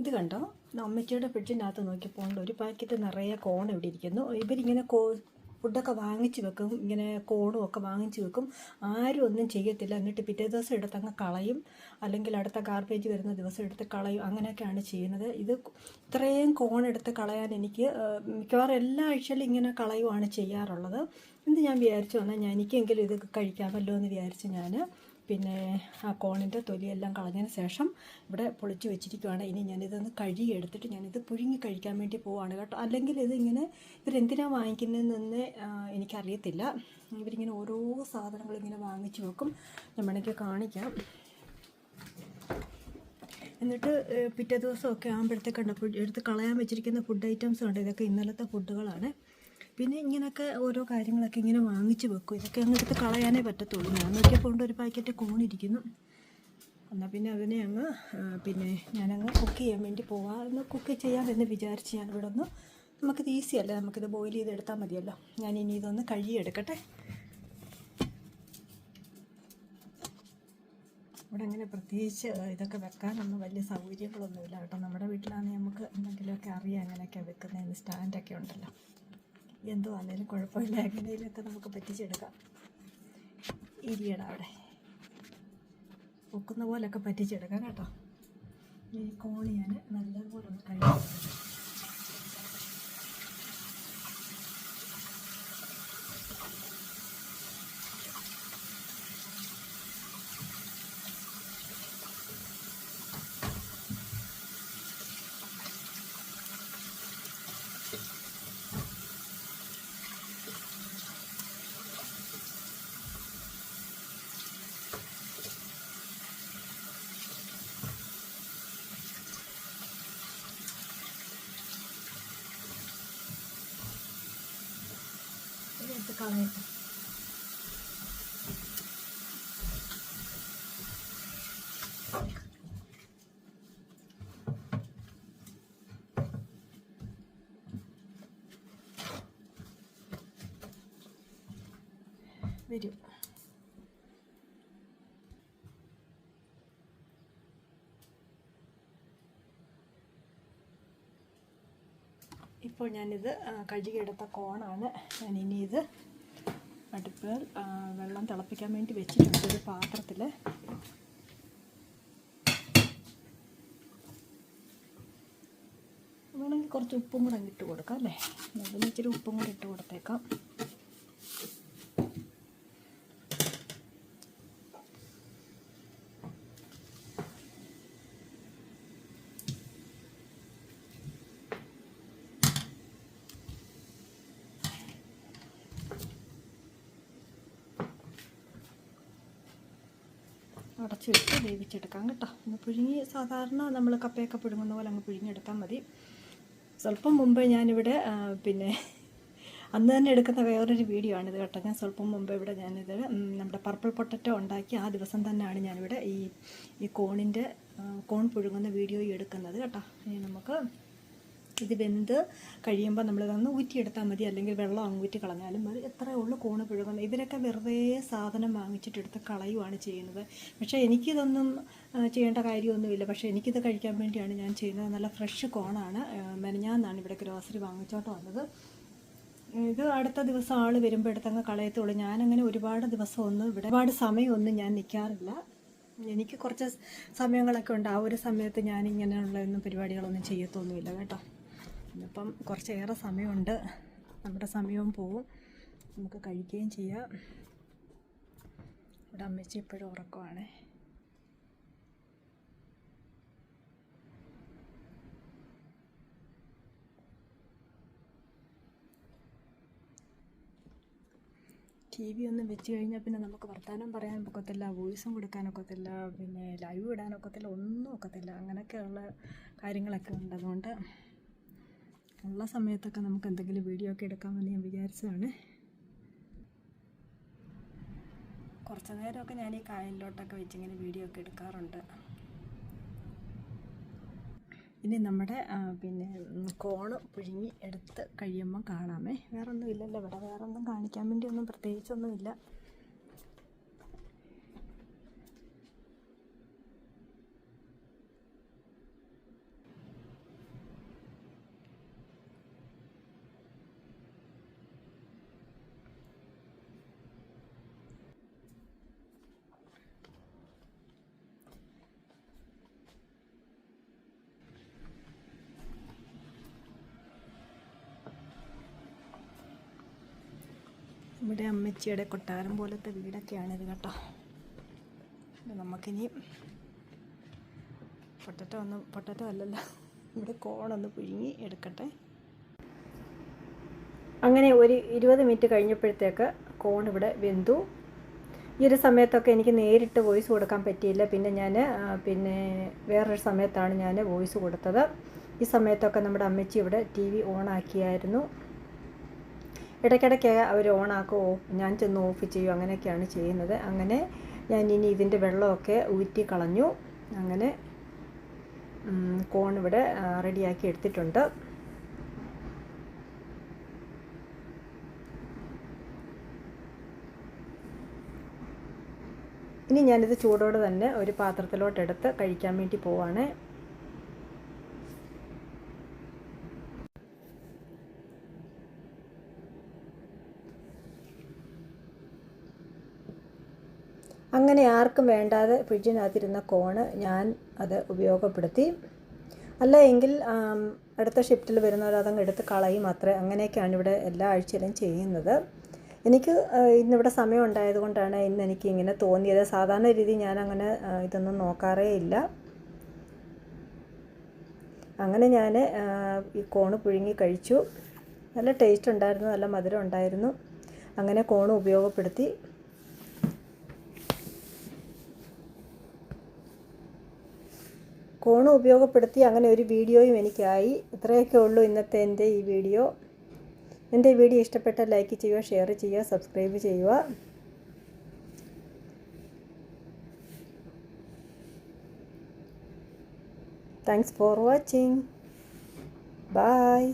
ഇത് കണ്ടോ? അമ്മച്ചിയുടെ ഫ്രിഡ്ജിനകത്ത് നോക്കി പോകേണ്ട ഒരു പാക്കറ്റ് നിറയെ കോൺ ഇവിടെ ഇരിക്കുന്നു. ഇവരിങ്ങനെ കോ ഫുഡൊക്കെ വാങ്ങിച്ചു വെക്കും. ഇങ്ങനെ കോണും ഒക്കെ വാങ്ങിച്ചു വെക്കും. ആരും ഒന്നും ചെയ്യത്തില്ല. എന്നിട്ട് പിറ്റേ ദിവസം എടുത്ത് അങ്ങ് കളയും. അല്ലെങ്കിൽ അടുത്ത ഗാർബേജ് വരുന്ന ദിവസം എടുത്ത് കളയും. അങ്ങനെയൊക്കെയാണ് ചെയ്യുന്നത്. ഇത് ഇത്രയും കോൺ എടുത്ത് കളയാൻ എനിക്ക് മിക്കവാറും എല്ലാ ആഴ്ചയിലും ഇങ്ങനെ കളയുവാണ് ചെയ്യാറുള്ളത്. ഇത് ഞാൻ വിചാരിച്ചു വന്നാൽ ഞാൻ എനിക്കെങ്കിലും ഇത് കഴിക്കാമല്ലോ എന്ന് വിചാരിച്ച് ഞാൻ പിന്നെ ആ കോണിന്റെ തൊലിയെല്ലാം കളഞ്ഞതിന് ശേഷം ഇവിടെ പൊളിച്ച് വെച്ചിരിക്കുവാണ്. ഇനി ഞാനിതൊന്ന് കഴുകി എടുത്തിട്ട് ഞാനിത് പുഴുങ്ങി കഴിക്കാൻ വേണ്ടി പോവാണ് കേട്ടോ. അല്ലെങ്കിൽ ഇതിങ്ങനെ ഇവരെന്തിനാണ് വാങ്ങിക്കുന്നതെന്ന് എനിക്കറിയത്തില്ല. ഇവരിങ്ങനെ ഓരോ സാധനങ്ങൾ ഇങ്ങനെ വാങ്ങിച്ചു വെക്കും. ഞാൻ വേണമെങ്കിൽ കാണിക്കാം. എന്നിട്ട് പിറ്റേ ദിവസമൊക്കെ ആകുമ്പോഴത്തേക്കുണ്ട് ഫുഡ് എടുത്ത് കളയാൻ വെച്ചിരിക്കുന്ന ഫുഡ് ഐറ്റംസ് ഉണ്ട് ഇതൊക്കെ ഇന്നലത്തെ ഫുഡുകളാണ് പിന്നെ ഇങ്ങനെയൊക്കെ ഓരോ കാര്യങ്ങളൊക്കെ ഇങ്ങനെ വാങ്ങിച്ച് വെക്കും. ഇതൊക്കെ അങ്ങ് എടുത്ത് കളയാനേ പറ്റത്തുള്ളൂ. ഞാൻ നോക്കിയപ്പോൾ ഒരു പാക്കറ്റ് കോണിരിക്കുന്നു. എന്നാൽ പിന്നെ അതിനെ അങ്ങ് പിന്നെ ഞാനങ്ങ് കുക്ക് ചെയ്യാൻ വേണ്ടി പോകാമെന്ന് കുക്ക് ചെയ്യാമെന്ന് വിചാരിച്ച് ഞാൻ ഇവിടെ ഒന്ന് നമുക്കിത് ഈസി അല്ലേ? നമുക്കിത് ബോയിൽ ചെയ്തെടുത്താൽ മതിയല്ലോ. ഞാൻ ഇനി ഇതൊന്ന് കഴുകിയെടുക്കട്ടെ. ഇവിടെ അങ്ങനെ പ്രത്യേകിച്ച് ഇതൊക്കെ വെക്കാനൊന്നും വലിയ സൗകര്യങ്ങളൊന്നുമില്ല കേട്ടോ. നമ്മുടെ വീട്ടിലാണെങ്കിൽ നമുക്ക് എന്തെങ്കിലുമൊക്കെ അറിയാം അങ്ങനെയൊക്കെ വെക്കുന്നതിന് സ്റ്റാൻഡൊക്കെ ഉണ്ടല്ലോ. എന്തോ ആണെങ്കിലും കുഴപ്പമില്ല. എങ്ങനെയൊക്കെ നമുക്ക് പറ്റിച്ചെടുക്കാം. ഇരിയട അവിടെ. പൊക്കുന്ന പോലൊക്കെ പറ്റിച്ചെടുക്കാം കേട്ടോ. ഈ കോണി ഞാൻ നല്ലതുപോലെ ഒന്ന് കഴുകി എടുത്ത് കളയട്ടെ വരൂ ഇപ്പോൾ ഞാനിത് കഴുകിയെടുത്ത കോണാണ്. ഞാൻ ഇനി ഇത് അടുപ്പിൽ വെള്ളം തിളപ്പിക്കാൻ വേണ്ടി വെച്ചിട്ടുണ്ട് ഒരു പാത്രത്തിൽ വേണമെങ്കിൽ കുറച്ച് ഉപ്പും കൂടെ ഇട്ട് കൊടുക്കാം അല്ലേ? അതിന് ഇച്ചിരി ഉപ്പും കൂടെ ഇട്ട് കൊടുത്തേക്കാം. അടച്ചിട്ട് വേവിച്ചെടുക്കാം കേട്ടോ. ഒന്ന് പുഴുങ്ങി സാധാരണ നമ്മൾ കപ്പയൊക്കെ പുഴുങ്ങുന്ന പോലെ അങ്ങ് പുഴുങ്ങിയെടുത്താൽ മതി. സ്വല്പം മുമ്പ് ഞാനിവിടെ പിന്നെ അന്ന് തന്നെ എടുക്കുന്ന വേറൊരു വീഡിയോ ആണിത് കേട്ടോ. ഞാൻ സ്വല്പം മുമ്പ് ഇവിടെ ഞാനിത് നമ്മുടെ പർപ്പിൾ പൊട്ടറ്റോ ഉണ്ടാക്കി ആ ദിവസം തന്നെയാണ് ഞാനിവിടെ ഈ ഈ കോണിന്റെ കോൺ പുഴുങ്ങുന്ന വീഡിയോ എടുക്കുന്നത് കേട്ടോ. ഇനി നമുക്ക് ഇത് വെന്ത് കഴിയുമ്പോൾ നമ്മളിതൊന്ന് ഊറ്റിയെടുത്താൽ മതി. അല്ലെങ്കിൽ വെള്ളം അങ്ങ് ഊറ്റി കളഞ്ഞാലും മതി. എത്രയേ ഉള്ളൂ കൂണ് പുഴുകുന്നത് ഇവരൊക്കെ വെറുതെ സാധനം വാങ്ങിച്ചിട്ടെടുത്ത് കളയുവാണ് ചെയ്യുന്നത്. പക്ഷേ എനിക്കിതൊന്നും ചെയ്യേണ്ട കാര്യമൊന്നുമില്ല. പക്ഷേ എനിക്കിത് കഴിക്കാൻ വേണ്ടിയാണ് ഞാൻ ചെയ്യുന്നത്. നല്ല ഫ്രഷ് കോണാണ്. മെനഞ്ഞാന്നാണ് ഇവിടെ ഗ്രോസറി വാങ്ങിച്ചോട്ട് വന്നത്. ഇത് അടുത്ത ദിവസം ആൾ വരുമ്പോൾ എടുത്തങ്ങ് കളയത്തുള്ളൂ. ഞാനങ്ങനെ ഒരുപാട് ദിവസമൊന്നും ഇവിടെ ഒരുപാട് സമയമൊന്നും ഞാൻ നിൽക്കാറില്ല എനിക്ക് കുറച്ച് സമയങ്ങളൊക്കെ ഉണ്ട്. ആ ഒരു സമയത്ത് ഞാൻ ഇങ്ങനെയുള്ളൊന്നും പരിപാടികളൊന്നും ചെയ്യത്തൊന്നുമില്ല കേട്ടോ. ഇന്നിപ്പം കുറച്ചേറെ സമയമുണ്ട്. നമ്മുടെ സമയവും പോവും. നമുക്ക് കഴിക്കുകയും ചെയ്യാം. ഇവിടെ അമ്മച്ചി ഇപ്പോഴും ഉറക്കമാണ് ടി വി ഒന്നും വെച്ച് കഴിഞ്ഞാൽ പിന്നെ നമുക്ക് വർത്തമാനം പറയാൻ ഒക്കത്തില്ല വോയിസും കൊടുക്കാനൊക്കത്തില്ല പിന്നെ ലൈവ് ഇടാനൊക്കത്തില്ല ഒന്നും ഒക്കത്തില്ല. അങ്ങനെയൊക്കെയുള്ള കാര്യങ്ങളൊക്കെ ഉണ്ട്. അതുകൊണ്ട് ഉള്ള സമയത്തൊക്കെ നമുക്ക് എന്തെങ്കിലും വീഡിയോ ഒക്കെ എടുക്കാമെന്ന് ഞാൻ വിചാരിച്ചതാണ്. കുറച്ച് നേരമൊക്കെ ഞാൻ ഈ കായലിലോട്ടൊക്കെ വെച്ചിങ്ങനെ വീഡിയോ ഒക്കെ എടുക്കാറുണ്ട്. ഇനി നമ്മുടെ പിന്നെ കോണ് പുഴുങ്ങി എടുത്ത് കഴിയുമ്പോൾ കാണാമേ. വേറൊന്നും ഇല്ലല്ലോ ഇവിടെ. വേറെ ഒന്നും കാണിക്കാൻ വേണ്ടി ഒന്നും പ്രത്യേകിച്ചൊന്നുമില്ല. ഇവിടെ അമ്മച്ചിയുടെ കൊട്ടാരം പോലത്തെ വീടൊക്കെയാണിത് കേട്ടോ. നമുക്കിനി പൊട്ടറ്റോ ഒന്നും പൊട്ടറ്റോ അല്ലല്ലോ. ഇവിടെ കോണൊന്ന് പുഴുങ്ങി എടുക്കട്ടെ. അങ്ങനെ ഒരു ഇരുപത് മിനിറ്റ് കഴിഞ്ഞപ്പോഴത്തേക്ക് കോൺ ഇവിടെ വെന്തു. ഈ ഒരു സമയത്തൊക്കെ എനിക്ക് നേരിട്ട് വോയിസ് കൊടുക്കാൻ പറ്റിയില്ല. പിന്നെ ഞാൻ പിന്നെ വേറൊരു സമയത്താണ് ഞാൻ വോയിസ് കൊടുത്തത്. ഈ സമയത്തൊക്കെ നമ്മുടെ അമ്മച്ചി ഇവിടെ ടി വി ഓണാക്കിയായിരുന്നു ഇടയ്ക്കിടയ്ക്ക് അവർ ഓണാക്കുമോ ഞാൻ ചെന്ന് ഓഫ് ചെയ്യും അങ്ങനെയൊക്കെയാണ് ചെയ്യുന്നത്. അങ്ങനെ ഞാൻ ഇനി ഇതിന്റെ വെള്ളമൊക്കെ ഊറ്റി കളഞ്ഞു. അങ്ങനെ കോൺ ഇവിടെ റെഡിയാക്കി എടുത്തിട്ടുണ്ട്. ഇനി ഞാനിത് ചൂടോടെ തന്നെ ഒരു പാത്രത്തിലോട്ടെടുത്ത് കഴിക്കാൻ വേണ്ടി പോവാണ്. അങ്ങനെ ആർക്കും വേണ്ടാതെ ഫ്രിഡ്ജിനകത്തിരുന്ന കോണ് ഞാൻ അത് ഉപയോഗപ്പെടുത്തി. അല്ല എങ്കിൽ അടുത്ത ഷിഫ്റ്റിൽ വരുന്നവർ അതങ്ങ് എടുത്ത് കളയും അത്ര. അങ്ങനെയൊക്കെയാണ് ഇവിടെ എല്ലാ ആഴ്ചയിലും ചെയ്യുന്നത്. എനിക്ക് ഇന്നിവിടെ സമയം ഉണ്ടായതുകൊണ്ടാണ് ഇന്ന് എനിക്ക് ഇങ്ങനെ തോന്നിയത്. സാധാരണ രീതി ഞാൻ അങ്ങനെ ഇതൊന്നും നോക്കാറേ ഇല്ല. അങ്ങനെ ഞാൻ ഈ കോണ് പുഴുങ്ങി കഴിച്ചു. നല്ല ടേസ്റ്റ് ഉണ്ടായിരുന്നു നല്ല മധുരം ഉണ്ടായിരുന്നു. അങ്ങനെ കോണ് ഉപയോഗപ്പെടുത്തി. കോണ് ഉപയോഗപ്പെടുത്തി അങ്ങനെ ഒരു വീഡിയോയും എനിക്കായി. ഇത്രയൊക്കെ ഉള്ളൂ ഇന്നത്തെ എന്റെ ഈ വീഡിയോ. എന്റെ വീഡിയോ ഇഷ്ടപ്പെട്ട ലൈക്ക് ചെയ്യുക ഷെയർ ചെയ്യുക സബ്സ്ക്രൈബ് ചെയ്യുക. Thanks for watching bye